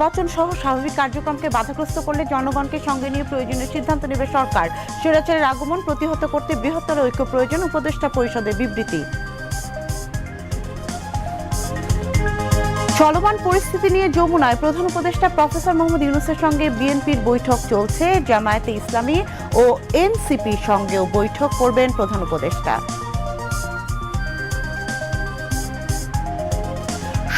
নির্বাচন সহ স্বাভাবিক কার্যক্রমকে বাধাগ্রস্ত করলে জনগণকে সঙ্গে নিয়ে প্রয়োজনীয় সিদ্ধান্ত নেবে সরকার। স্বৈরাচারের আগমন প্রতিহত করতে বৃহত্তর ঐক্য প্রয়োজন উপদেষ্টা পরিষদের বিবৃতি। চলমান পরিস্থিতি নিয়ে যমুনায় প্রধান উপদেষ্টা প্রফেসর মোহাম্মদ ইউনুসের সঙ্গে বিএনপির বৈঠক চলছে। জামায়াতে ইসলামী ও এনসিপির সঙ্গেও বৈঠক করবেন প্রধান উপদেষ্টা।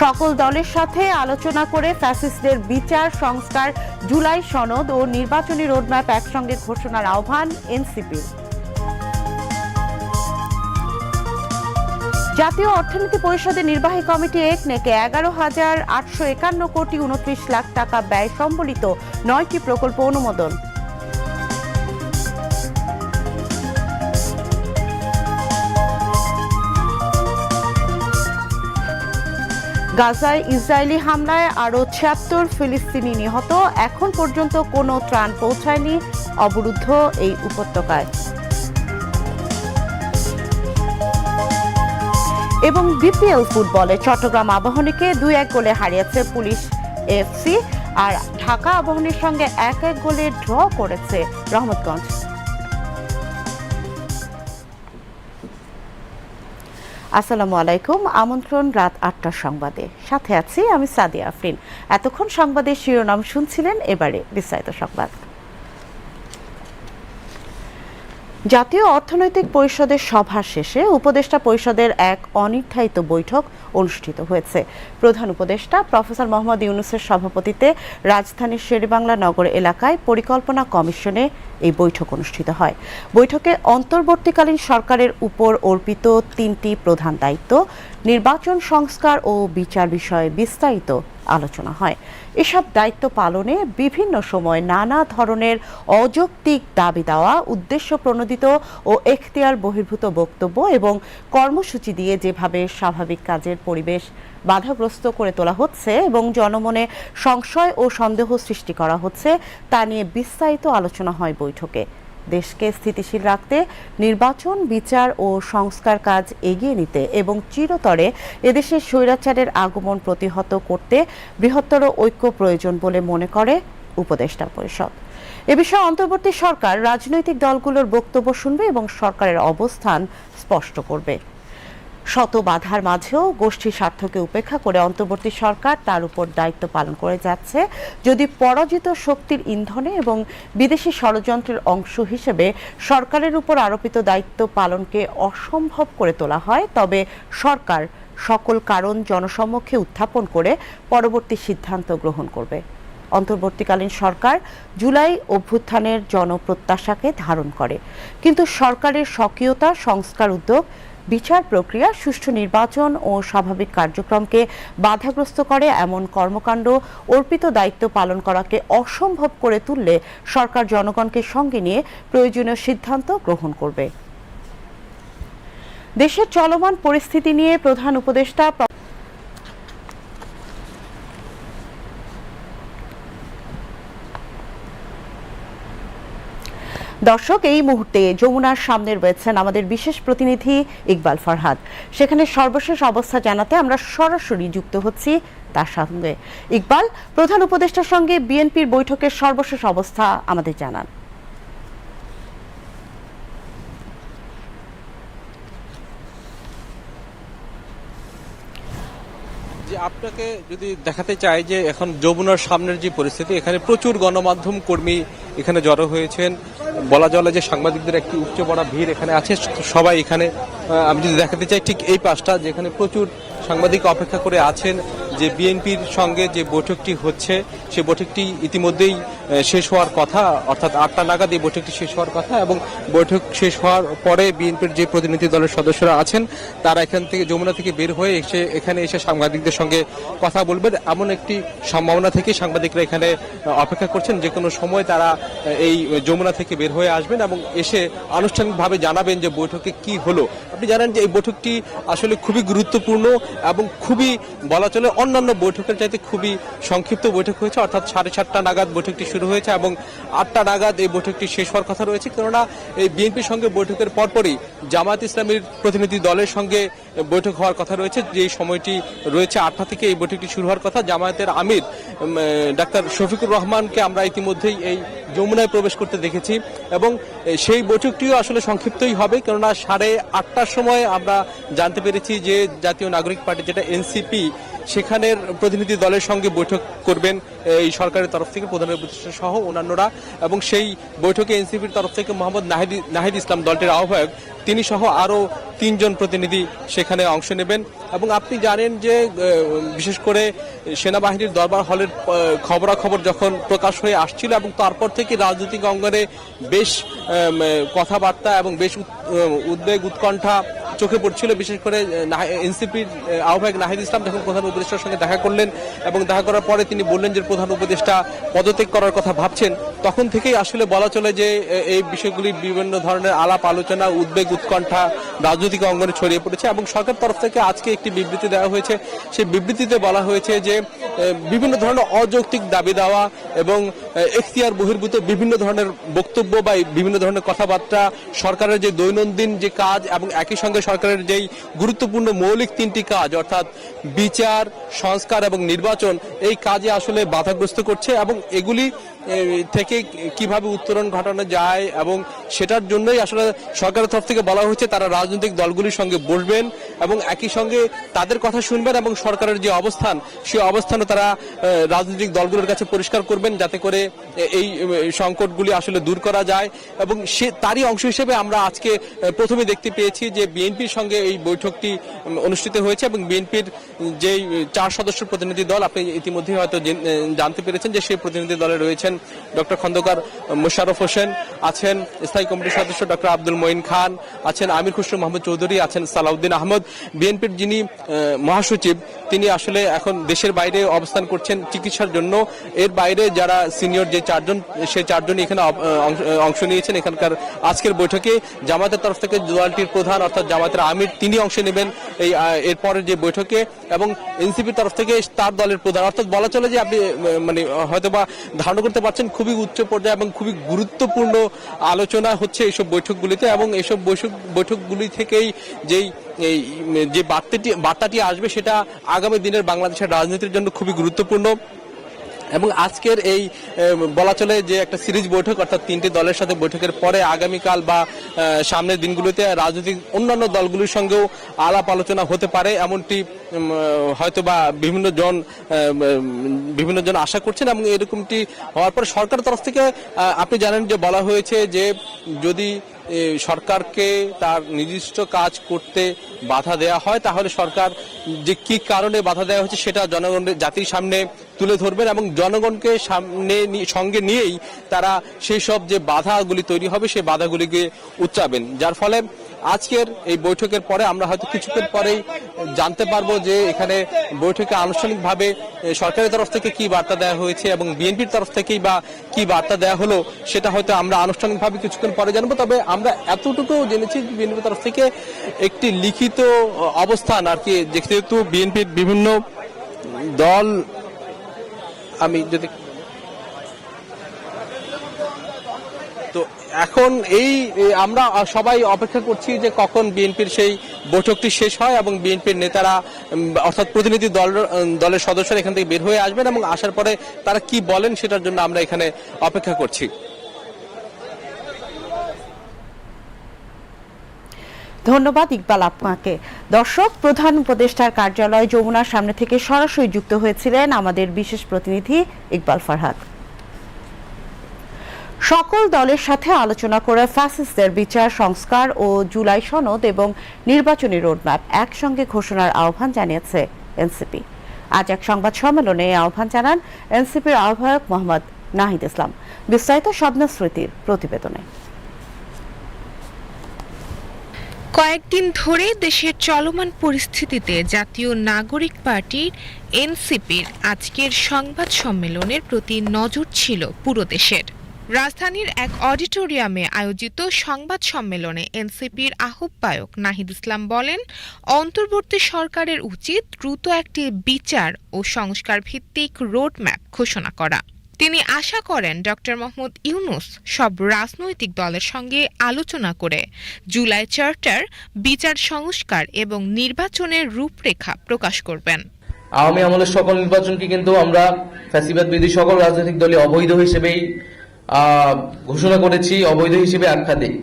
সকল দলের সাথে আলোচনা করে ফ্যাসিস্টদের বিচার, সংস্কার, জুলাই সনদ ও নির্বাচনী রোডম্যাপ একসঙ্গে ঘোষণার আহ্বান এনসিপির জাতীয় অর্থনীতি পরিষদের নির্বাহী কমিটি একনেকে এগারো হাজার আটশো একান্ন কোটি উনত্রিশ লাখ টাকা ব্যয় সম্বলিত নয়টি প্রকল্প অনুমোদন। গাজায় ইসরায়েলি হামলায় আরও ছিয়াত্তর ফিলিস্তিনি নিহত। এখন পর্যন্ত কোনো ত্রাণ পৌঁছায়নি অবরুদ্ধ এই উপত্যকায়। এবং বিপিএল ফুটবলে চট্টগ্রাম আবাহনীকে দুই এক গোলে হারিয়েছে পুলিশ এফসি আর ঢাকা আবাহনীর সঙ্গে এক এক গোলে ড্র করেছে রহমতগঞ্জ। আসসালামু আলাইকুম। আমন্ত্রণ রাত আটটার সংবাদে। সাথে আছি আমি সাদিয়া আফরিন। এতক্ষণ সংবাদের শিরোনাম শুনছিলেন এবারে বিস্তারিত সংবাদ। জাতীয় অর্থনৈতিক পরিষদের সভা শেষে উপদেষ্টা পরিষদের এক অনির্ধারিত বৈঠক অনুষ্ঠিত হয়েছে। প্রধান উপদেষ্টা প্রফেসর মোহাম্মদ ইউনুসের সভাপতিতে রাজধানীর শেরেবাংলা নগর এলাকায় পরিকল্পনা কমিশনে এই বৈঠক অনুষ্ঠিত হয়। বৈঠকে অন্তর্বর্তীকালীন সরকারের উপর অর্পিত তিনটি প্রধান দায়িত্ব নির্বাচন সংস্কার ও বিচার বিষয়ে বিস্তারিত আলোচনা হয়। এসব দায়িত্ব পালনে বিভিন্ন সময় নানা ধরনের অযৌক্তিক দাবি দেওয়া, উদ্দেশ্য প্রণোদিত ও এখতিয়ার বহির্ভূত বক্তব্য এবং কর্মসূচি দিয়ে যেভাবে স্বাভাবিক কাজের পরিবেশ বাধাগ্রস্ত করে তোলা হচ্ছে এবং জনমনে সংশয় ও সন্দেহ সৃষ্টি করা হচ্ছে, তা নিয়ে বিস্তারিত আলোচনা হয় বৈঠকে। দেশকে স্থিতিশীল রাখতে, নির্বাচন, বিচার ও সংস্কার কাজ এগিয়ে নিতে এবং চিরতরে এদেশের স্বৈরাচারের আগমন প্রতিহত করতে বৃহত্তর ঐক্য প্রয়োজন বলে মনে করে উপদেষ্টা পরিষদ। এ বিষয়ে অন্তর্বর্তী সরকার রাজনৈতিক দলগুলোর বক্তব্য শুনবে এবং সরকারের অবস্থান স্পষ্ট করবে। শত বাধার মাঝেও গোষ্ঠী স্বার্থকে উপেক্ষা করে অন্তর্বর্তী সরকার তার উপর দায়িত্ব পালন করে যাচ্ছে। যদি পরাজিত শক্তির ইন্ধনে এবং বিদেশি ষড়যন্ত্রের অংশ হিসেবে সরকারের উপর আরোপিত দায়িত্ব পালনকে অসম্ভব করে তোলা হয়, তবে সরকার সকল কারণ জনসম্মুখে উত্থাপন করে পরবর্তী সিদ্ধান্ত গ্রহণ করবে। অন্তর্বর্তীকালীন সরকার জুলাই অভ্যুত্থানের জনপ্রত্যাশাকে ধারণ করে। কিন্তু সরকারের স্বকীয়তা, সংস্কার উদ্যোগ বিচার প্রক্রিয়া, সুষ্ঠু নির্বাচন ও স্বাভাবিক কার্যক্রমকে বাধাগ্রস্ত করে এমন কর্মকাণ্ড অর্পিত দায়িত্ব পালন করাকে অসম্ভব করে তুললে সরকার জনগণকে সঙ্গে নিয়ে প্রয়োজনীয় সিদ্ধান্ত গ্রহণ করবে। দেশের চলমান পরিস্থিতি নিয়ে প্রধান উপদেষ্টা দর্শক, এই মুহূর্তে যমুনার সামনে রয়েছেন আমাদের বিশেষ প্রতিনিধি ইকবাল ফরহাদ। সেখানে সর্বশেষ অবস্থা জানাতে আমরা সরাসরি যুক্ত হচ্ছি তার সঙ্গে ইকবাল, প্রধান উপদেষ্টার সঙ্গে বিএনপির বৈঠকের সর্বশেষ অবস্থা আমাদের জানান। আপনাকে যদি দেখাতে চাই যে এখন যমুনার সামনের যে পরিস্থিতি, এখানে প্রচুর গণমাধ্যম কর্মী এখানে জড়ো হয়েছেন। বলা চলে যে সাংবাদিকদের একটি উচ্চ পড়া ভিড় এখানে আছে। সবাই এখানে আমি যদি দেখাতে চাই, ঠিক এই পাশটা যেখানে প্রচুর সাংবাদিক অপেক্ষা করে আছেন যে বিএনপির সঙ্গে যে বৈঠকটি হচ্ছে সেই বৈঠকটি ইতিমধ্যেই শেষ হওয়ার কথা, অর্থাৎ আটটা নাগাদ এই বৈঠকটি শেষ হওয়ার কথা এবং বৈঠক শেষ হওয়ার পরে বিএনপির যে প্রতিনিধি দলের সদস্যরা আছেন, তারা এখান থেকে যমুনা থেকে বের হয়ে এসে, এখানে এসে সাংবাদিকদের সঙ্গে কথা বলবেন। এমন একটি সম্ভাবনা থেকে সাংবাদিকরা এখানে অপেক্ষা করছেন। যে কোনো সময় তারা এই যমুনা থেকে বের হয়ে আসবেন এবং এসে আনুষ্ঠানিকভাবে জানাবেন যে বৈঠকে কি হলো। আপনি জানেন যে এই বৈঠকটি আসলে খুবই গুরুত্বপূর্ণ এবং খুবই বলা চলে অন্যান্য বৈঠকের চাইতে খুবই সংক্ষিপ্ত বৈঠক হয়েছে, অর্থাৎ সাড়ে সাতটা নাগাদ বৈঠকটি শুরু হয়েছে এবং আটটা নাগাদ এই বৈঠকটি শেষ হওয়ার কথা রয়েছে। কেননা এই বিএনপির সঙ্গে বৈঠকের পরপরই জামায়াত ইসলামীর প্রতিনিধি দলের সঙ্গে বৈঠক হওয়ার কথা রয়েছে। যে সময়টি রয়েছে আটটা থেকে এই বৈঠকটি শুরু হওয়ার কথা, জামায়াতের আমির ডাক্তার শফিকুর রহমানকে আমরা ইতিমধ্যেই এই যমুনায় প্রবেশ করতে দেখেছি এবং সেই বৈঠকটিও আসলে সংক্ষিপ্তই হবে, কেননা সাড়ে আটটার সময় আমরা জানতে পেরেছি যে জাতীয় নাগরিক পার্টি, যেটা এনসিপি সেখানের প্রতিনিধি দলের সঙ্গে বৈঠক করবেন এই সরকারের তরফ থেকে প্রধান উপদেষ্টা সহ অন্যান্যরা এবং সেই বৈঠকে এনসিপির তরফ থেকে মোহাম্মদ নাহিদ নাহিদ ইসলাম দলটির আহ্বায়ক, তিনি সহ আরও তিনজন প্রতিনিধি সেখানে অংশ নেবেন। এবং আপনি জানেন যে বিশেষ করে সেনাবাহিনীর দরবার হলের খবরাখবর যখন প্রকাশ হয়ে আসছিল এবং তারপর থেকে রাজনৈতিক অঙ্গনে বেশ কথাবার্তা এবং বেশ উদ- উদ্বেগ, উৎকণ্ঠা চোখে পড়ছিল, বিশেষ করে এনসিপির আহ্বায়ক নাহিদ ইসলাম যখন প্রধান উপদেষ্টার সঙ্গে দেখা করলেন এবং দেখা করার পরে তিনি বললেন যে প্রধান উপদেষ্টা পদত্যাগ করার কথা ভাবছেন, তখন থেকেই আসলে বলা চলে যে এই বিষয়গুলি বিভিন্ন ধরনের আলাপ, আলোচনা, উদ্বেগ, উৎকণ্ঠা রাজনৈতিক অঙ্গনে ছড়িয়ে পড়েছে এবং সরকার তরফ থেকে আজকে একটি বিবৃতি দেওয়া হয়েছে। সেই বিবৃতিতে বলা হয়েছে যে বিভিন্ন ধরনের অযৌক্তিক দাবি দেওয়া এবং এখতিয়ার বহির্ভূত বিভিন্ন ধরনের বক্তব্য বা বিভিন্ন ধরনের কথাবার্তা সরকারের যে দৈনন্দিন যে কাজ এবং একই সঙ্গে সরকারের যেই গুরুত্বপূর্ণ মৌলিক তিনটি কাজ, অর্থাৎ বিচার, সংস্কার এবং নির্বাচন, এই কাজে আসলে বাধাগ্রস্ত করছে এবং এগুলি থেকে কীভাবে উত্তরণ ঘটানো যায় এবং সেটার জন্যই আসলে সরকারের তরফ থেকে বলা হয়েছে, তারা রাজনৈতিক দলগুলির সঙ্গে বসবেন এবং একই সঙ্গে তাদের কথা শুনবেন এবং সরকারের যে অবস্থান সেই অবস্থানও তারা রাজনৈতিক দলগুলোর কাছে পরিষ্কার করবেন যাতে করে এই সংকটগুলি আসলে দূর করা যায়। এবং সে, তারই অংশ হিসেবে আমরা আজকে প্রথমে দেখতে পেয়েছি যে বিএনপির সঙ্গে এই বৈঠকটি অনুষ্ঠিত হয়েছে এবং বিএনপির যেই চার সদস্য প্রতিনিধি দল, আপনি ইতিমধ্যে হয়তো জানতে পেরেছেন যে সেই প্রতিনিধি দলে রয়েছেন ডক্টর খন্দকার মোশাররফ হোসেন, আছেন স্থায়ী কমিটির সদস্য ডক্টর আব্দুল মঈন খান, আছেন আমির খুসরু মোহাম্মদ চৌধুরী, আছেন সালাউদ্দিন আহমদ। বিএনপির যিনি মহাসচিব, তিনি আসলে এখন দেশের বাইরে অবস্থান করছেন চিকিৎসার জন্য। এর বাইরে যারা সিনিয়র যে চারজন সেই চারজনই এখানে অংশ- নিয়েছেন এখানকার আজকের বৈঠকে। জামাতের তরফ থেকে দলটির প্রধান অর্থাৎ জামাতের আমির, তিনি অংশ নেবেন এই এরপরের যে বৈঠকে এবং এনসিপির তরফ থেকে তার দলের প্রধান। অর্থাৎ বলা চলে যে আপনি মানে হয়তোবা ধারণা করতে পারছেন, খুবই উচ্চ পর্যায়ে এবং খুবই গুরুত্বপূর্ণ আলোচনা। হচ্ছে এইসব বৈঠকগুলিতে এবং এইসব বৈঠক বৈঠকগুলি থেকেই যেই, এই, যে বার্তাটি বার্তাটি আসবে সেটা আগামী দিনের বাংলাদেশের রাজনীতির জন্য খুবই গুরুত্বপূর্ণ। এবং আজকের এই বলা চলে যে একটা সিরিজ বৈঠক, অর্থাৎ তিনটি দলের সাথে বৈঠকের পরে আগামীকাল বা সামনের দিনগুলোতে রাজনৈতিক অন্যান্য দলগুলির সঙ্গেও আলাপ আলোচনা হতে পারে। এমনটি হয়তো বা বিভিন্ন জন বিভিন্ন জন আশা করছেন এবং এরকমটি হওয়ার পর সরকারের তরফ থেকে আপনি জানেন যে বলা হয়েছে যে যদি সরকারকে তার নির্দিষ্ট কাজ করতে বাধা দেয়া হয়, তাহলে সরকার যে কি কারণে বাধা দেওয়া হচ্ছে সেটা জনগণের জাতির সামনে তুলে ধরবেন এবং জনগণকে সামনে সঙ্গে নিয়েই তারা সেই সব যে বাধাগুলি তৈরি হবে সেই বাধাগুলিকে উচ্চাবেন। যার ফলে আজকের এই বৈঠকের পরে আমরা হয়তো কিছুক্ষণ পরেই জানতে পারব যে এখানে বৈঠকে আনুষ্ঠানিকভাবে সরকারের তরফ থেকে কি বার্তা দেওয়া হয়েছে এবং বিএনপির তরফ থেকেই বা কি বার্তা দেওয়া হলো, সেটা হয়তো আমরা আনুষ্ঠানিকভাবে কিছুক্ষণ পরে জানব। তবে আমরা এতটুকু জেনেছি বিএনপির তরফ থেকে একটি লিখিত অবস্থান আর কি, যেহেতু বিএনপির বিভিন্ন দল, আমি যদি এখন এই আমরা সবাই অপেক্ষা করছি যে কখন বিএনপির সেই বৈঠকটি শেষ হয় এবং বিএনপির নেতারা অর্থাৎ প্রতিনিধি দল দলের সদস্যরা এখান থেকে বের হয়ে আসবেন এবং আসার পরে তারা কি বলেন সেটার জন্য আমরা এখানে অপেক্ষা করছি। ধন্যবাদ ইকবাল আপনাকে। দর্শক, প্রধান উপদেষ্টার কার্যালয় যমুনার সামনে থেকে সরাসরি যুক্ত হয়েছিলেন আমাদের বিশেষ প্রতিনিধি ইকবাল ফারহাদ। সকল দলের সাথে আলোচনা করে ফ্যাসিস্টদের বিচার, সংস্কার ও জুলাই সনদ এবং নির্বাচনী রোডম্যাপ একসঙ্গে ঘোষণার আহ্বান জানিয়েছে এনসিপি। আজ এক সংবাদ সম্মেলনে আহ্বান জানান এনসিপির আহ্বায়ক মোহাম্মদ নাহিদ ইসলাম। বিস্তারিত স্বপ্ন স্মৃতির প্রতিবেদনে। কয়েকদিন ধরে দেশের চলমান পরিস্থিতিতে জাতীয় নাগরিক পার্টির এনসিপির আজকের সংবাদ সম্মেলনের প্রতি নজর ছিল পুরো দেশের। রাজধানীর এক অডিটোরিয়ামে আয়োজিত সংবাদ সম্মেলনে এনসিপির আহ্বায়ক নাহিদ ইসলাম বলেন, অন্তর্বর্তী সরকারের উচিত দ্রুত একটি বিচার ও সংস্কার ভিত্তিক রোডম্যাপ ঘোষণা করা। তিনি আশা করেন ডক্টর মোহাম্মদ ইউনুস সব রাজনৈতিক দলের সঙ্গে আলোচনা করে জুলাই চার্টার, বিচার সংস্কার এবং নির্বাচনের রূপরেখা প্রকাশ করবেন। আওয়ামী আমলের সকল নির্বাচনকে কিন্তু আমরা ফ্যাসিবাদ বিধি সকল রাজনৈতিক দলে অবৈধ হিসেবেই ঘোষণা করেছি অবৈধ হিসেবে আখ্যা দিই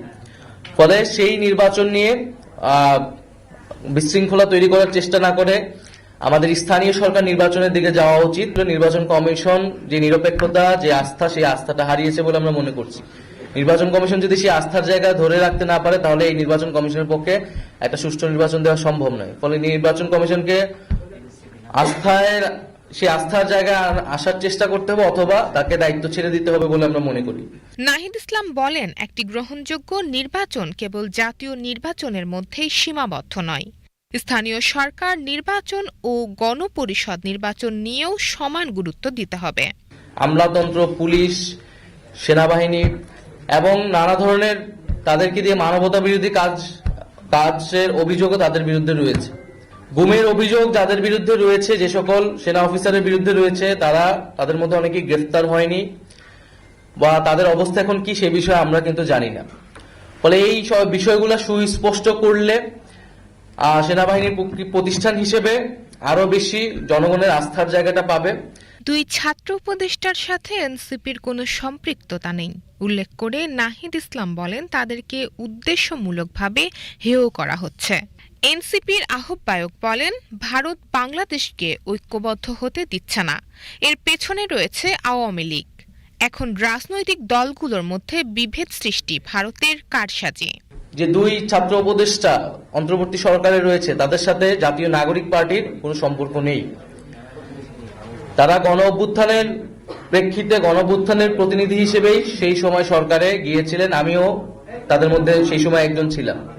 ফলে সেই নির্বাচন নিয়ে বিশৃঙ্খলা তৈরি করার চেষ্টা না করে আমাদের স্থানীয় সরকার নির্বাচনের দিকে যাওয়া উচিত। নির্বাচন কমিশন যে নিরপেক্ষতা, যে আস্থা, সেই আস্থাটা হারিয়েছে বলে আমরা মনে করছি। নির্বাচন কমিশন যদি সেই আস্থার জায়গা ধরে রাখতে না পারে, তাহলে এই নির্বাচন কমিশনের পক্ষে একটা সুষ্ঠু নির্বাচন দেওয়া সম্ভব নয়। ফলে নির্বাচন কমিশনকে আস্থায় সেই আস্থার জায়গায় আসার চেষ্টা করতে হবে অথবা তাকে দায়িত্ব ছেড়ে দিতে হবে বলে আমরা মনে করি। নাহিদ ইসলাম বলেন একটি গ্রহণযোগ্য নির্বাচন কেবল জাতীয় নির্বাচনের মধ্যেই সীমাবদ্ধ নয়। স্থানীয় সরকার নির্বাচন ও গণপরিষদ নির্বাচন নিয়েও সমান গুরুত্ব দিতে হবে। আমলাতন্ত্র পুলিশ সেনাবাহিনী এবং নানা ধরনের তাদেরকে দিয়ে মানবতা বিরোধী কাজ কাজের অভিযোগও তাদের বিরুদ্ধে রয়েছে। গুমের অভিযোগ যাদের বিরুদ্ধে রয়েছে, যে সকল সেনা অফিসারের বিরুদ্ধে রয়েছে, তারা তাদের মধ্যে অনেকেই গ্রেফতার হয়নি বা তাদের অবস্থা এখন কি সে বিষয়ে আমরা কিন্তু জানি না। ফলে এই সব বিষয়গুলো সুস্পষ্ট করলে সেনাবাহিনীর প্রতিষ্ঠান হিসেবে আরও বেশি জনগণের আস্থার জায়গাটা পাবে। দুই ছাত্র উপদেষ্টার সাথে এনসিপির কোনো সম্পৃক্ততা নেই। উল্লেখ করে নাহিদ ইসলাম বলেন, তাদেরকে উদ্দেশ্যমূলকভাবে হেয় করা হচ্ছে। এনসিপির আহ্বায়ক বলেন, ভারত বাংলাদেশকে ঐক্যবদ্ধ হতে দিচ্ছে না। এর পেছনে রয়েছে আওয়ামী লীগ। এখন রাজনৈতিক দলগুলোর মধ্যে বিভেদ সৃষ্টি ভারতের কারসাজি। যে দুই ছাত্র উপদেষ্টা অন্তর্বর্তী সরকারে রয়েছে, তাদের সাথে জাতীয় নাগরিক পার্টির কোনো সম্পর্ক নেই। তারা গণ অভ্যুত্থানের প্রেক্ষিতে গণ অভ্যুত্থানের প্রতিনিধি হিসেবেই সেই সময় সরকারে গিয়েছিলেন। আমিও তাদের মধ্যে সেই সময় একজন ছিলাম।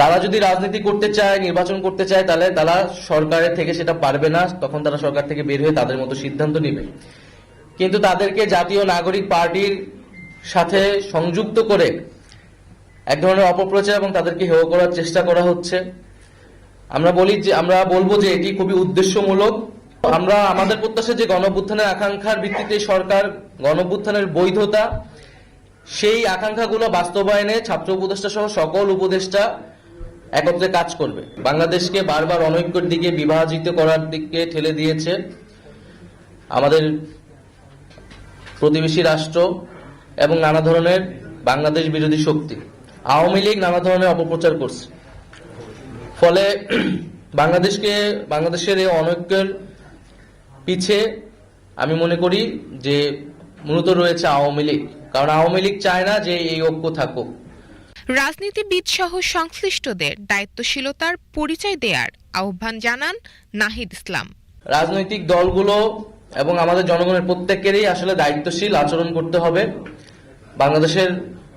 তারা যদি রাজনীতি করতে চায়, নির্বাচন করতে চায়, তাহলে তারা সরকারের থেকে সেটা পারবে না, তখন তারা সরকার থেকে বের হয়ে তাদের মতো সিদ্ধান্ত নেবে। কিন্তু তাদেরকে জাতীয় নাগরিক পার্টির সাথে সংযুক্ত করে এক ধরনের অপপ্রচার এবং তাদেরকে হেয় করার চেষ্টা করা হচ্ছে। আমরা বলি যে, আমরা বলব যে এটি খুবই উদ্দেশ্যমূলক। আমরা আমাদের প্রত্যাশা যে গণঅভ্যুত্থানের আকাঙ্ক্ষার ভিত্তিতে সরকার গণঅভ্যুত্থানের বৈধতা, সেই আকাঙ্ক্ষাগুলো বাস্তবায়নে ছাত্র উপদেষ্টা সহ সকল উপদেষ্টা একত্রে কাজ করবে। বাংলাদেশকে বারবার অনৈক্যের দিকে বিভাজিত করার দিকে ঠেলে দিয়েছে আমাদের প্রতিবেশী রাষ্ট্র এবং নানা ধরনের বাংলাদেশ বিরোধী শক্তি। আওয়ামী লীগ নানা ধরনের অপপ্রচার করছে। ফলে বাংলাদেশকে, বাংলাদেশের এই অনৈক্যের পিছে আমি মনে করি যে মূলত রয়েছে আওয়ামী লীগ। কারণ আওয়ামী লীগ চায় না যে এই ঐক্য থাকুক। রাজনীতিবিদ সহ সংশ্লিষ্টদের দায়িত্বশীলতার পরিচয় দেয়ার আহ্বান জানান নাহিদ ইসলাম। রাজনৈতিক দলগুলো এবং আমাদের জনগণের প্রত্যেকেরই আসলে দায়িত্বশীল আচরণ করতে হবে। বাংলাদেশের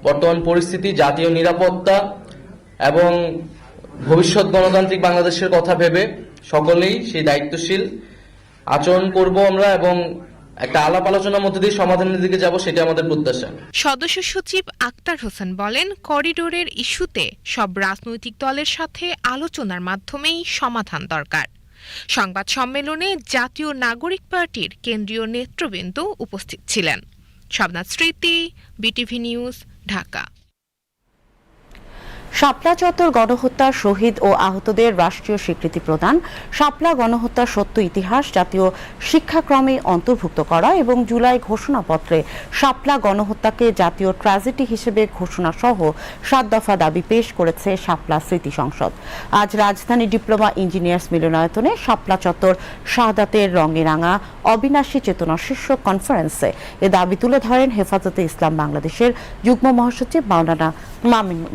বর্তমান পরিস্থিতি, জাতীয় নিরাপত্তা এবং ভবিষ্যৎ গণতান্ত্রিক বাংলাদেশের কথা ভেবে সকলেই সেই দায়িত্বশীল আচরণ করব আমরা এবং একটা আলাপ আলোচনার মধ্যে দিয়ে সমাধানের দিকে যাব, সেটা আমাদের প্রত্যাশা। সদস্য সচিব আক্তার হোসেন বলেন, করিডোরের ইস্যুতে সব রাজনৈতিক দলের সাথে আলোচনার মাধ্যমেই সমাধান দরকার। সংবাদ সম্মেলনে জাতীয় নাগরিক পার্টির কেন্দ্রীয় নেতৃবৃন্দ উপস্থিত ছিলেন। শবনাথ স্মৃতি বিটিভি নিউজ, ঢাকা। শাপলা চত্বর গণহত্যা শহীদ ও আহতদের রাষ্ট্রীয় স্বীকৃতি প্রদান, শাপলা গণহত্যার সত্য ইতিহাস জাতীয় শিক্ষাক্রমে অন্তর্ভুক্ত করা এবং জুলাই ঘোষণাপত্রে শাপলা গণহত্যাকে জাতীয় ট্র্যাজেডি হিসেবে ঘোষণা সহ সাত দফা দাবি পেশ করেছে শাপলা স্মৃতি সংসদ। আজ রাজধানী ডিপ্লোমা ইঞ্জিনিয়ার্স মিলনায়তনে শাপলা চত্বর শাহাদাতের রঙে রাঙা অবিনাশী চেতনা শীর্ষ কনফারেন্সে এ দাবি তুলে ধরেন হেফাজতে ইসলাম বাংলাদেশের যুগ্ম মহাসচিব মাওলানা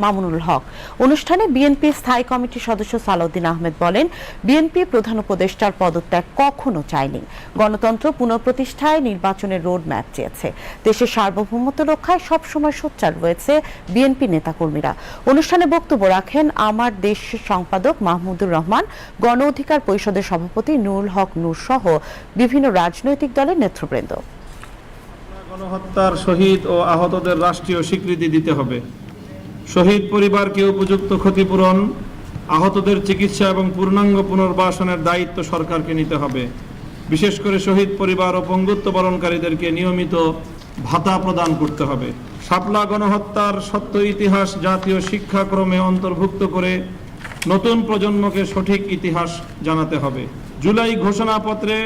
মামুনুল হক। অনুষ্ঠানে বিএনপি স্থায়ী কমিটির সদস্য সালাউদ্দিন আহমেদ বলেন, বিএনপি প্রধান উপদেষ্টার পদত্যাগ কখনো চায়নি। গণতন্ত্র পুনঃপ্রতিষ্ঠায় নির্বাচনের রোড ম্যাপ চেয়েছে। দেশের সার্বভৌমত্ব রক্ষায় সবসময় সোচ্চার রয়েছে বিএনপি নেতাকর্মীরা। অনুষ্ঠানে বক্তব্য রাখেন আমার দেশ সম্পাদক মাহমুদুর রহমান, গণ অধিকার পরিষদের সভাপতি নুরুল হক নূর সহ বিভিন্ন রাজনৈতিক দলের নেতৃবৃন্দ। গণহত্যার শহীদ ও আহতদের রাষ্ট্রীয় স্বীকৃতি দিতে হবে। শহীদ পরিবারকে উপযুক্ত ক্ষতিপূরণ, আহতদের চিকিৎসা এবং পূর্ণাঙ্গ পুনর্বাসনের দায়িত্ব সরকারকে নিতে হবে। বিশেষ করে শহীদ পরিবার ও পঙ্গুত্ব বরণকারীদেরকে নিয়মিত ভাতা প্রদান করতে হবে। শাপলা গণহত্যার সত্য ইতিহাস জাতীয় শিক্ষাক্রমে অন্তর্ভুক্ত করে নতুন প্রজন্মকে সঠিক ইতিহাস জানাতে হবে। জুলাই ঘোষণাপত্রে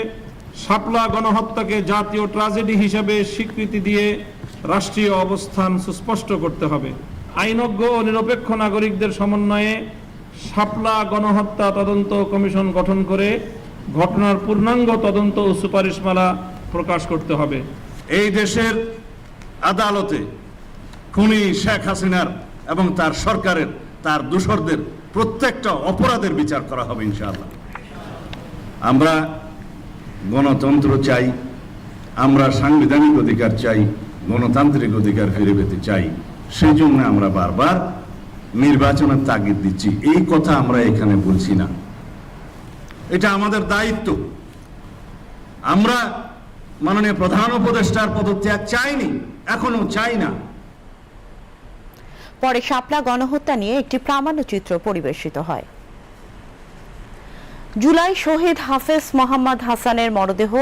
শাপলা গণহত্যাকে জাতীয় ট্রাজেডি হিসেবে স্বীকৃতি দিয়ে রাষ্ট্রীয় অবস্থান সুস্পষ্ট করতে হবে। আইনজ্ঞ ও নিরপেক্ষ নাগরিকদের সমন্বয়ে শাপলা গণহত্যা তদন্ত কমিশন গঠন করে ঘটনার পূর্ণাঙ্গ তদন্ত ও সুপারিশমালা প্রকাশ করতে হবে। এই দেশের আদালতে খুনি শেখ হাসিনার এবং তার সরকারের, তার দূষরদের প্রত্যেকটা অপরাধের বিচার করা হবে ইনশাআল্লাহ। আমরা গণতন্ত্র চাই, আমরা সাংবিধানিক অধিকার চাই, গণতান্ত্রিক অধিকার ফিরে পেতে চাই। সেই জন্য আমরা বারবার নির্বাচনের তাগিদ দিচ্ছি। এই কথা আমরা এখানে বলছি না। এটা আমাদের দায়িত্ব। আমরা মাননীয় প্রধান উপদেষ্টার পদত্যাগ চাইনি, এখনও চাই না। পরে শাপলা গণহত্যা নিয়ে একটি প্রামাণ্যচিত্র পরিবেশিত হয়। জুলাই শহীদ হাফেজ মোহাম্মদ হাসানের মরদেহ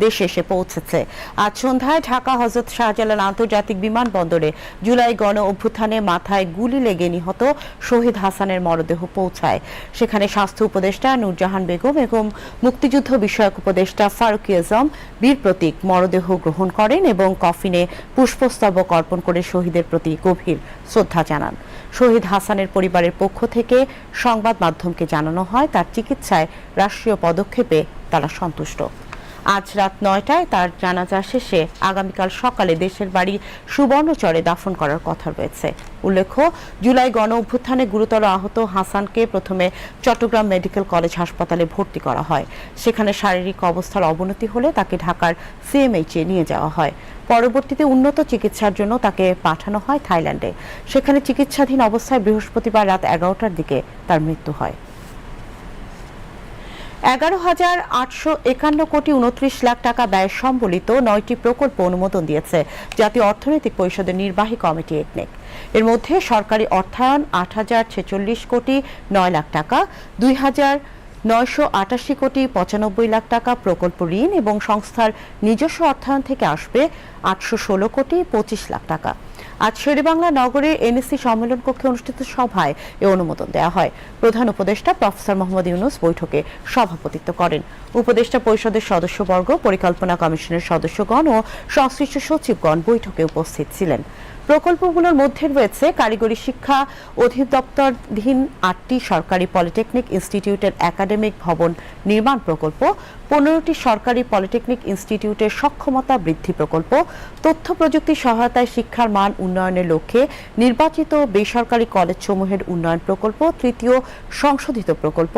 দেশে এসে পৌঁছেছে। আজ সন্ধ্যায় ঢাকা হজরত শাহজালাল আন্তর্জাতিক বিমানবন্দরে জুলাই গণ অভ্যুত্থানে মাথায় গুলি লেগে নিহত শহীদ হাসানের মরদেহ পৌঁছায়। সেখানে স্বাস্থ্য উপদেষ্টা নূরজাহান বেগম এবং মুক্তিযুদ্ধ বিষয়ক উপদেষ্টা ফারুক আজম বীর প্রতীক মরদেহ গ্রহণ করেন এবং কফিনে পুষ্পস্তবক অর্পণ করে শহীদের প্রতি গভীর শ্রদ্ধা জানান। শহীদ হাসানের পরিবারের পক্ষ থেকে সংবাদ মাধ্যমকে জানানো হয়। তার চিকিৎসায় রাষ্ট্রীয় পদক্ষেপে তারা সন্তুষ্ট। আজ রাত নয়টায় তার জানাজা শেষে আগামীকাল সকালে দেশের বাড়ি সুবর্ণচরে দাফন করার কথা রয়েছে। উল্লেখ্য, জুলাই গণ অভ্যুত্থানে গুরুতর আহত হাসানকে প্রথমে চট্টগ্রাম মেডিকেল কলেজ হাসপাতালে ভর্তি করা হয়। সেখানে শারীরিক অবস্থার অবনতি হলে তাকে ঢাকার সিএমএইচে নিয়ে যাওয়া হয়। পরবর্তীতে উন্নত চিকিৎসার জন্য তাকে পাঠানো হয় থাইল্যান্ডে। সেখানে চিকিৎসাধীন অবস্থায় বৃহস্পতিবার রাত এগারোটার দিকে তার মৃত্যু হয়। এগারো হাজার আটশো একান্ন কোটি উনত্রিশ লাখ টাকা ব্যয় সম্বলিত নয়টি প্রকল্প অনুমোদন দিয়েছে জাতীয় অর্থনৈতিক পরিষদের নির্বাহী কমিটি একনেক। এর মধ্যে সরকারি অর্থায়ন আট হাজার ছেচল্লিশ কোটি নয় লাখ টাকা, দুই হাজার নয়শো আটাশি কোটি পঁচানব্বই লাখ টাকা প্রকল্প ঋণ এবং সংস্থার নিজস্ব অর্থায়ন থেকে আসবে আটশো ষোলো কোটি পঁচিশ লাখ টাকা। আজ শেরেবাংলা নগরে এনএসসি সম্মেলন কক্ষে অনুষ্ঠিত সভায় এ অনুমোদন দেওয়া হয়। প্রধান উপদেষ্টা প্রফেসর মোহাম্মদ ইউনুস বৈঠকে সভাপতিত্ব করেন। উপদেষ্টা পরিষদের সদস্যবর্গ, পরিকল্পনা কমিশনের সদস্যগণ ও সংশ্লিষ্ট সচিবগণ বৈঠকে উপস্থিত ছিলেন। প্রকল্পগুলোর মধ্যে রয়েছে কারিগরি শিক্ষা অধিদপ্তরধীন আটটি সরকারি পলিটেকনিক ইনস্টিটিউটের একাডেমিক ভবন নির্মাণ প্রকল্প, পনেরোটি সরকারি পলিটেকনিক ইনস্টিটিউটের সক্ষমতা বৃদ্ধি প্রকল্প, তথ্য প্রযুক্তি সহায়তায় শিক্ষার মান উন্নয়নের লক্ষ্যে নির্বাচিত বেসরকারি কলেজসমূহের উন্নয়ন প্রকল্প, তৃতীয় সংশোধিত প্রকল্প,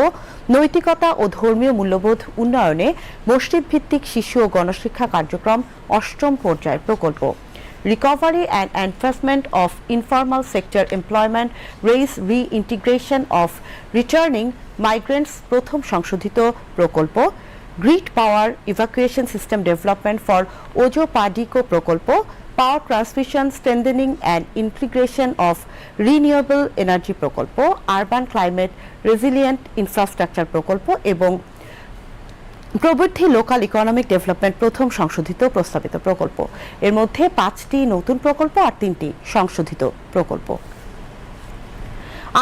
নৈতিকতা ও ধর্মীয় মূল্যবোধ উন্নয়নে মসজিদ ভিত্তিক শিশু ও গণশিক্ষা কার্যক্রম অষ্টম পর্যায়ের প্রকল্প। Recovery and enforcement of informal sector employment raise reintegration of returning migrants, প্রথম সংশোধিত প্রকল্প। Grid power evacuation system development for ওজো পাডিকো প্রকল্প। Power transmission strengthening and integration of renewable energy প্রকল্প। আরবান ক্লাইমেট রেজিলিয়েন্ট ইনফ্রাস্ট্রাকচার প্রকল্প এবং প্রবৃদ্ধি লোকাল ইকোনমিক ডেভেলপমেন্ট প্রথম সংশোধিত প্রস্তাবিত প্রকল্প। এর মধ্যে পাঁচটি নতুন প্রকল্প আর তিনটি সংশোধিত প্রকল্প।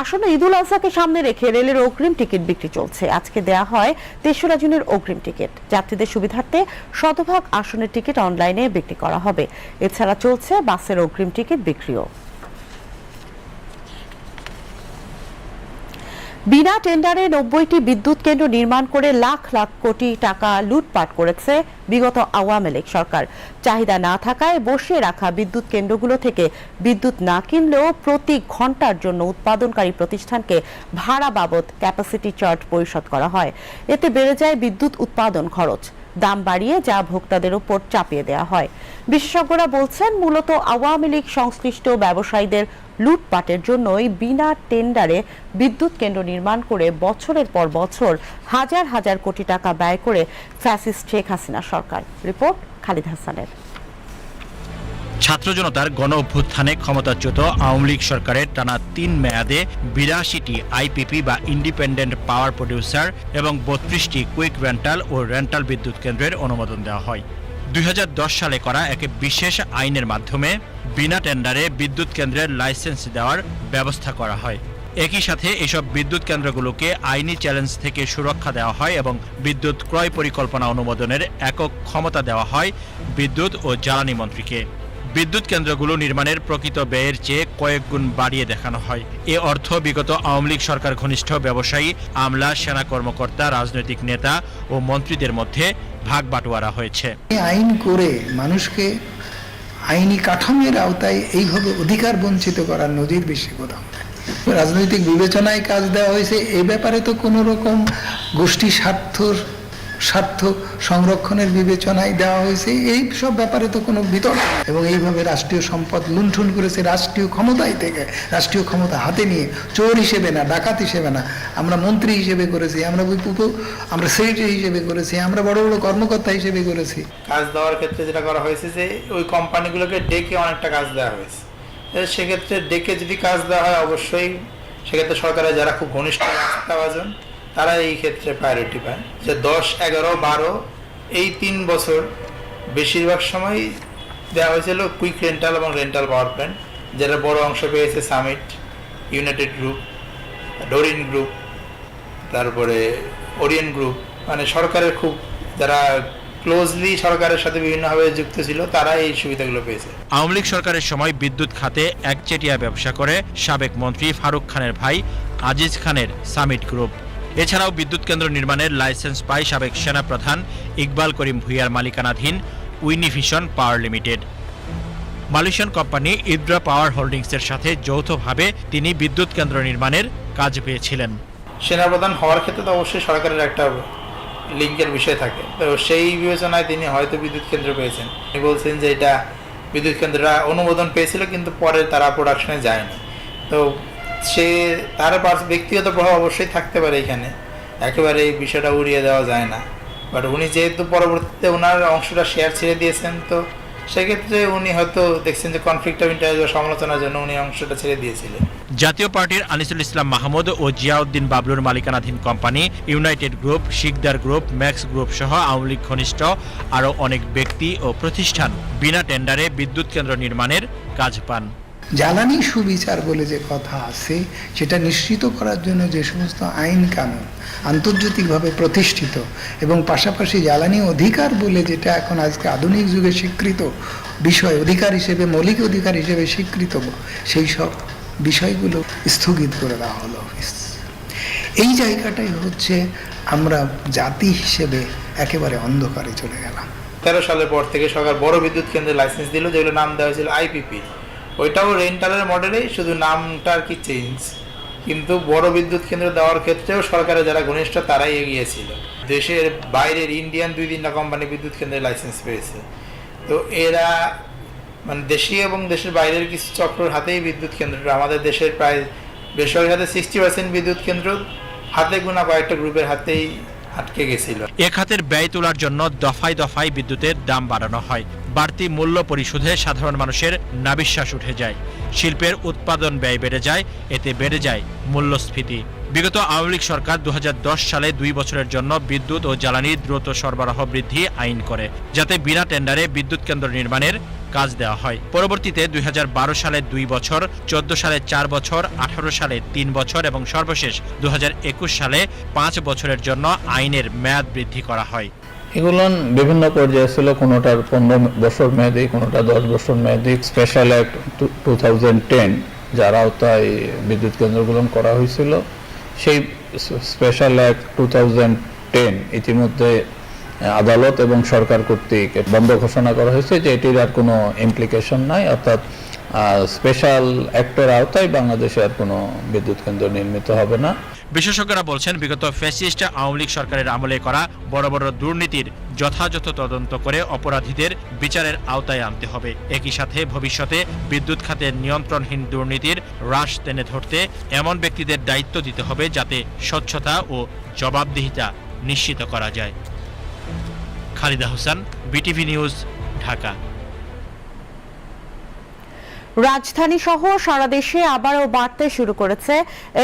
আসন্ন ঈদুল আজহাকে সামনে রেখে রেলের অগ্রিম টিকিট বিক্রি চলছে। আজকে দেয়া হয় তেসরা জুনের অগ্রিম টিকিট। যাত্রীদের সুবিধার্থে শতভাগ আসনের টিকিট অনলাইনে বিক্রি করা হবে। এছাড়া চলছে বাসের অগ্রিম টিকিট বিক্রিও। বিনা টেন্ডারে নব্বইটি বিদ্যুৎ কেন্দ্র নির্মাণ করে লাখ লাখ কোটি টাকা লুটপাট করেছে বিগত আওয়ামী লীগ সরকার। চাহিদা না থাকায় বসিয়ে রাখা বিদ্যুৎ কেন্দ্রগুলো থেকে বিদ্যুৎ না কিনলেও প্রতি ঘণ্টার জন্য উৎপাদনকারী প্রতিষ্ঠানকে ভাড়া বাবদ ক্যাপাসিটি চার্জ পরিশোধ করা হয়। এতে বেড়ে যায় বিদ্যুৎ উৎপাদন খরচ। দাম বাড়িয়ে যা ভোক্তাদের উপর চাপিয়ে দেওয়া হয়। বিশেষজ্ঞরা বলছেন, মূলত আওয়ামী লীগ সংশ্লিষ্ট ব্যবসায়ীদের লুটপাটের জন্যই বিনা টেন্ডারে বিদ্যুৎ কেন্দ্র নির্মাণ করে বছরের পর বছর হাজার হাজার কোটি টাকা ব্যয় করে ফ্যাসিস্ট শেখ হাসিনা সরকার। রিপোর্ট খালিদ হাসানের। ছাত্র জনতার গণ অভ্যুত্থানে ক্ষমতাচ্যুত আওয়ামী লীগ সরকারের টানা তিন মেয়াদে বিরাশিটি আইপিপি বা ইন্ডিপেন্ডেন্ট পাওয়ার প্রডিউসার এবং বত্রিশটি কুইক রেন্টাল ও রেন্টাল বিদ্যুৎ কেন্দ্রের অনুমোদন দেওয়া হয়। দুই হাজার দশ সালে করা এক বিশেষ আইনের মাধ্যমে বিনা টেন্ডারে বিদ্যুৎ কেন্দ্রের লাইসেন্স দেওয়ার ব্যবস্থা করা হয়। একই সাথে এসব বিদ্যুৎ কেন্দ্রগুলোকে আইনি চ্যালেঞ্জ থেকে সুরক্ষা দেওয়া হয় এবং বিদ্যুৎ ক্রয় পরিকল্পনা অনুমোদনের একক ক্ষমতা দেওয়া হয় বিদ্যুৎ ও জ্বালানি মন্ত্রীকে। বিদ্যুৎ কেন্দ্রগুলো নির্মাণের প্রকৃত ব্যয়ের চেয়ে কয়েক গুণ বাড়িয়ে দেখানো হয়। এ অর্থ বিগত আওয়ামী লীগ সরকার ঘনিষ্ঠ ব্যবসায়ী, আমলা, সেনা কর্মকর্তা, রাজনৈতিক নেতা ও মন্ত্রীদের মধ্যে ভাগ বাটোয়ারা হয়েছে। আইন করে মানুষকে আইনি কাঠামোর আওতায় এইভাবে অধিকার বঞ্চিত করার নজির বেশি কোথাও রাজনৈতিক বিবেচনায় কাজ দেওয়া হয়েছে, এ ব্যাপারে তো কোনো রকম গোষ্ঠী স্বার্থর স্বার্থ সংরক্ষণের বিবেচনায় দেওয়া হয়েছে। এই সব ব্যাপারে তো কোনো বিতর্ক এবং এইভাবে রাষ্ট্রীয় সম্পদ লুণ্ঠন করেছে রাষ্ট্রীয় ক্ষমতায় থেকে। রাষ্ট্রীয় ক্ষমতা হাতে নিয়ে, চোর হিসেবে না, ডাকাত হিসেবে না। আমরা মন্ত্রী হিসেবে করেছি, আমরা উপ আমরা সেক্রেটারি হিসেবে করেছি, আমরা বড় বড় কর্মকর্তা হিসেবে করেছি। কাজ দেওয়ার ক্ষেত্রে যেটা করা হয়েছে যে, ওই কোম্পানিগুলোকে ডেকে অনেকটা কাজ দেওয়া হয়েছে। সেক্ষেত্রে ডেকে যদি কাজ দেওয়া হয়, অবশ্যই সেক্ষেত্রে সরকারের যারা খুব ঘনিষ্ঠ তারা এই ক্ষেত্রে প্রায়োরিটি পায়। যে দশ, এগারো, বারো, এই তিন বছর বেশিরভাগ সময় দেওয়া হয়েছিল কুইক রেন্টাল এবং রেন্টাল পাওয়ার প্ল্যান্ট যেটা বড় অংশ পেয়েছে summit united group Doreen group তারপরে ওরিয়েন্ট গ্রুপ মানে সরকারের খুব যারা ক্লোজলি সরকারের সাথে বিভিন্নভাবে যুক্ত ছিল তারা এই সুবিধাগুলো পেয়েছে। আওয়ামী লীগ সরকারের সময় বিদ্যুৎ খাতে একচেটিয়া ব্যবসা করে, সাবেক মন্ত্রী ফারুক খানের ভাই আজিজ খানের সামিট গ্রুপ এছাড়াও বিদ্যুৎ কেন্দ্র নির্মাণের লাইসেন্স পায় সাবেক সেনাপ্রধান ইকবাল করিম ভুইয়ার মালিকানাধীন উইনিভিশন power limited. Malaysian company Edra power হোল্ডিংসের সাথে যৌথভাবে তিনি বিদ্যুৎ কেন্দ্র নির্মাণের কাজ পেয়েছিলেন। সেনাপ্রধান হওয়ার ক্ষেত্রে তো অবশ্যই সরকারের একটা লিঙ্কের বিষয় থাকে। তো সেই বিবেচনায় তিনি হয়তো বিদ্যুৎ কেন্দ্র পেয়েছেন। তিনি বলছেন যে এটা বিদ্যুৎ কেন্দ্রটা অনুমোদন পেয়েছিল, কিন্তু পরে তারা প্রোডাকশনে যায়নি। তো সে তার ব্যক্তিগত প্রভাব অবশ্যই থাকতে পারে এখানে। একেবারে এই বিষয়টা উড়িয়ে দেওয়া যায় না। বাট উনি যেহেতু পরবর্তীতে ওনার অংশটা শেয়ার ছেড়ে দিয়েছেন, তো সেক্ষেত্রে উনি হয়তো দেখছেন যে কনফ্লিক্ট অফ ইন্টারেস্ট বা সমালোচনার জন্য উনি অংশটা ছেড়ে দিয়েছিলেন। জাতীয় পার্টির আনিসুল ইসলাম মাহমুদ ও জিয়াউদ্দিন বাবলুর মালিকানাধীন company united group, Sikder group, max group সহ আওয়ামী লীগ ঘনিষ্ঠ আরও অনেক ব্যক্তি ও প্রতিষ্ঠান বিনা টেন্ডারে বিদ্যুৎ কেন্দ্র নির্মাণের কাজ পান। জ্বালানি সুবিচার বলে যে কথা আছে, সেটা নিশ্চিত করার জন্য যে সমস্ত আইন কানুন আন্তর্জাতিকভাবে প্রতিষ্ঠিত এবং পাশাপাশি জ্বালানি অধিকার বলে যেটা এখন আজকে আধুনিক যুগে স্বীকৃত বিষয়, অধিকার হিসেবে, মৌলিক অধিকার হিসেবে স্বীকৃত, সেই সব বিষয়গুলো স্থগিত করে দেওয়া হলো এই জায়গাটাই হচ্ছে আমরা জাতি হিসেবে একেবারে অন্ধকারে চলে গেলাম। তেরো সালের পর থেকে সরকার বড় বিদ্যুৎ কেন্দ্রের লাইসেন্স দিল যেগুলো নাম দেওয়া হয়েছিল আইপিপি ওইটাও রেন্টালের মডেলেই, শুধু নামটা আর কি চেঞ্জ কিন্তু বড় বিদ্যুৎ কেন্দ্র দেওয়ার ক্ষেত্রেও সরকারের যারা ঘনিষ্ঠ, তারাই এগিয়েছিল দেশের বাইরের ইন্ডিয়ান দুই তিনটা কোম্পানি বিদ্যুৎ কেন্দ্রে লাইসেন্স পেয়েছে। তো এরা মানে দেশীয় এবং দেশের বাইরের কিছু চক্রের হাতেই বিদ্যুৎ কেন্দ্রটা আমাদের দেশের প্রায় বেসরকারি হাতে সিক্সটি পার্সেন্ট বিদ্যুৎ কেন্দ্র। হাতে গোনা কয়েকটা গ্রুপের হাতেই আটকে গেছিল। এ খাতের ব্যয় তোলার জন্য দফায় দফায় বিদ্যুতের দাম বাড়ানো হয়। বাড়তি মূল্য পরিশোধে সাধারণ মানুষের নাবিশ্বাস উঠে যায়। শিল্পের উৎপাদন ব্যয় বেড়ে যায়, এতে বেড়ে যায় মূল্যস্ফীতি। বিগত আওয়ামী লীগ সরকার দু হাজার দশ সালে দুই বছরের জন্য বিদ্যুৎ ও জ্বালানি দ্রুত সরবরাহ বৃদ্ধি আইন করে, যাতে বিনা টেন্ডারে বিদ্যুৎ কেন্দ্র নির্মাণের কাজ দেওয়া হয়। পরবর্তীতে দুই সালে দুই বছর, চোদ্দ সালে চার বছর, আঠারো সালে তিন বছর এবং সর্বশেষ দু হাজার একুশ সালে পাঁচ বছরের জন্য আইনের মেয়াদ বৃদ্ধি করা হয়। এগুলো বিভিন্ন পর্যায়ে ছিল, কোনোটার পনেরো বছর মেয়াদি, কোনোটা দশ বছর মেয়াদি। স্পেশাল অ্যাক্ট টু টেন যার আওতায় বিদ্যুৎ কেন্দ্রগুলো করা হয়েছিল। সেই special act two thousand ten ইতিমধ্যে আদালত এবং সরকার কর্তৃক বন্ধ ঘোষণা করা হয়েছে যে এটির আর কোনো ইমপ্লিকেশন নাই, অর্থাৎ স্পেশাল অ্যাক্টের আওতায় বাংলাদেশে আর কোনো বিদ্যুৎ কেন্দ্র নির্মিত হবে না। বিশেষজ্ঞরা বলছেন, বিগত ফ্যাসিস্ট আওয়ামী লীগ সরকারের আমলে করা বড় বড় দুর্নীতির যথাযথ তদন্ত করে অপরাধীদের বিচারের আওতায় আনতে হবে। একই সাথে ভবিষ্যতে বিদ্যুৎ খাতের নিয়ন্ত্রণহীন দুর্নীতির হ্রাস টেনে ধরতে এমন ব্যক্তিদের দায়িত্ব দিতে হবে যাতে স্বচ্ছতা ও জবাবদিহিতা নিশ্চিত করা যায়। Khalida Hossain, BTV news, Dhaka. রাজধানী সহ সারা দেশে আবারও বাড়তে শুরু করেছে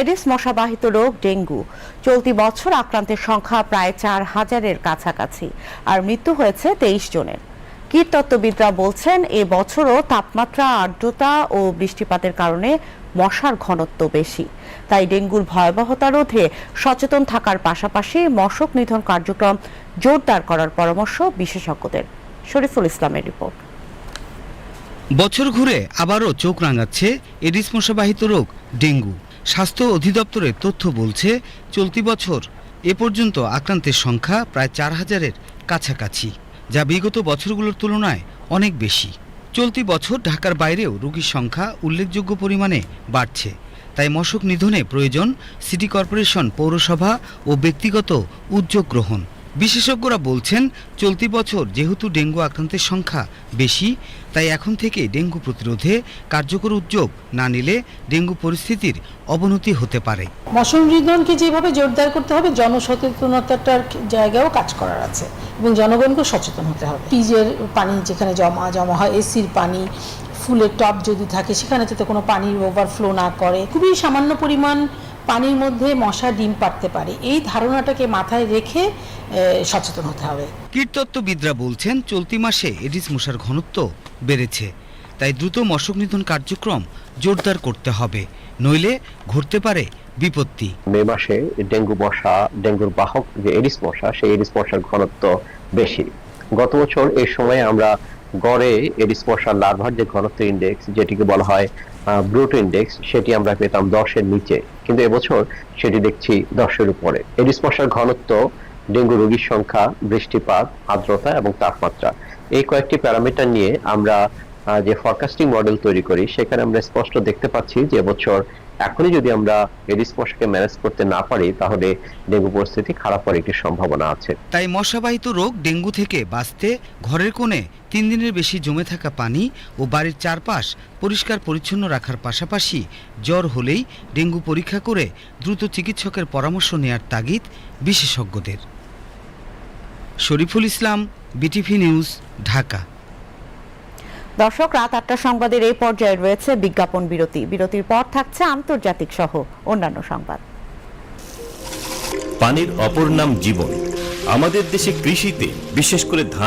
এডিস মশাবাহিত রোগ ডেঙ্গু। চলতি বছর আক্রান্তের সংখ্যা প্রায় চার হাজারের কাছাকাছি, আর মৃত্যু হয়েছে তেইশ জনের। কীটতত্ত্ববিদরা বলছেন, এ বছরও তাপমাত্রা, আর্দ্রতা ও বৃষ্টিপাতের কারণে মশার ঘনত্ব বেশি। তাই ডেঙ্গুর ভয়াবহতা রোধে সচেতন থাকার পাশাপাশি মশক নিধন কার্যক্রম জোরদার করার পরামর্শ বিশেষজ্ঞদের। শরীফুল ইসলামের রিপোর্ট। বছর ঘুরে আবারও চোখ রাঙাচ্ছে এডিস মশাবাহিত রোগ, ডেঙ্গু। স্বাস্থ্য অধিদপ্তরের তথ্য বলছে, চলতি বছর এ পর্যন্ত আক্রান্তের সংখ্যা প্রায় চার হাজারের কাছাকাছি, যা বিগত বছরগুলোর তুলনায় অনেক বেশি। চলতি বছর ঢাকার বাইরেও রোগীর সংখ্যা উল্লেখযোগ্য পরিমাণে বাড়ছে। তাই মশক নিধনে প্রয়োজন সিটি কর্পোরেশন, পৌরসভা ও ব্যক্তিগত উদ্যোগ গ্রহণ। বিশেষজ্ঞরা বলছেন, চলতি বছর যেহেতু ডেঙ্গু আক্রান্তের সংখ্যা বেশি, তাই এখন থেকে ডেঙ্গু প্রতিরোধে কার্যকর উদ্যোগ না নিলে ডেঙ্গু পরিস্থিতির অবনতি হতে পারে। মশন নিধনকে যেভাবে জোরদার করতে হবে জনসচেতনতার জায়গাও কাজ করার আছে এবং জনগণকে সচেতন হতে হবে। ফ্রিজের পানি যেখানে জমা জমা হয়, এসির পানি, ফুলের টব যদি থাকে, সেখানে যাতে কোনো পানির ওভারফ্লো না করে। খুবই সামান্য পরিমাণ পানির মধ্যে মশা ডিম পাড়তে পারে। এই ধারণাটাকে মাথায় রেখে সচেতন হতে হবে। কীটতত্ত্ববিদরা বলছেন চলতি মাসে এডিস মশার ঘনত্ব বেড়েছে। তাই দ্রুত মশক নিধন কার্যক্রম জোরদার করতে হবে। নইলে ঘটতে পারে বিপত্তি। মে মাসে ডেঙ্গু মশা ডেঙ্গুর বাহক যে এডিস মশা সেই এডিস মশার ঘনত্ব বেশি। গত বছর এই সময় আমরা গড়ে এডিস মশার লার্ভার যে ঘনত্ব ইন্ডেক্স যেটিকে বলা হয় ব্রুট ইন্ডেক্স সেটি আমরা পেতাম দশের নিচে। কিন্তু এবছর সেটি দেখছি দশের উপরে। এডিস মশার ঘনত্ব ডেঙ্গু রোগীর সংখ্যা, বৃষ্টিপাত, আর্দ্রতা এবং তাপমাত্রা। এই কয়েকটি প্যারামিটার নিয়ে আমরা যে ফরকাস্টিং মডেল তৈরি করি, সেখানে আমরা স্পষ্ট দেখতে পাচ্ছি যে এবছর এখনই যদি আমরা এডিস মশাকে ম্যানেজ করতে না পারি, তাহলে ডেঙ্গু পরিস্থিতি খারাপ হওয়ার একটি সম্ভাবনা আছে। তাই মশাবাহিত রোগ ডেঙ্গু থেকে বাঁচতে, ঘরের কোণে তিন দিনের বেশি জমে থাকা পানি ও বাড়ির চারপাশ পরিষ্কার পরিচ্ছন্ন রাখার পাশাপাশি জ্বর হলেই ডেঙ্গু পরীক্ষা করে দ্রুত চিকিৎসকের পরামর্শ নেয়ার তাগিদ বিশেষজ্ঞদের। Shariful Islam, BTV news, Dhaka. দর্শক, রাত আটটা সংবাদের এই পর্যায়ে রয়েছে বিজ্ঞাপন বিরতি। বিরতির পর থাকছে আন্তর্জাতিক সহ অন্যান্য সংবাদ। পানির অপর নাম জীবন। আমাদের দেশে কৃষিতে বিশেষ করে ধান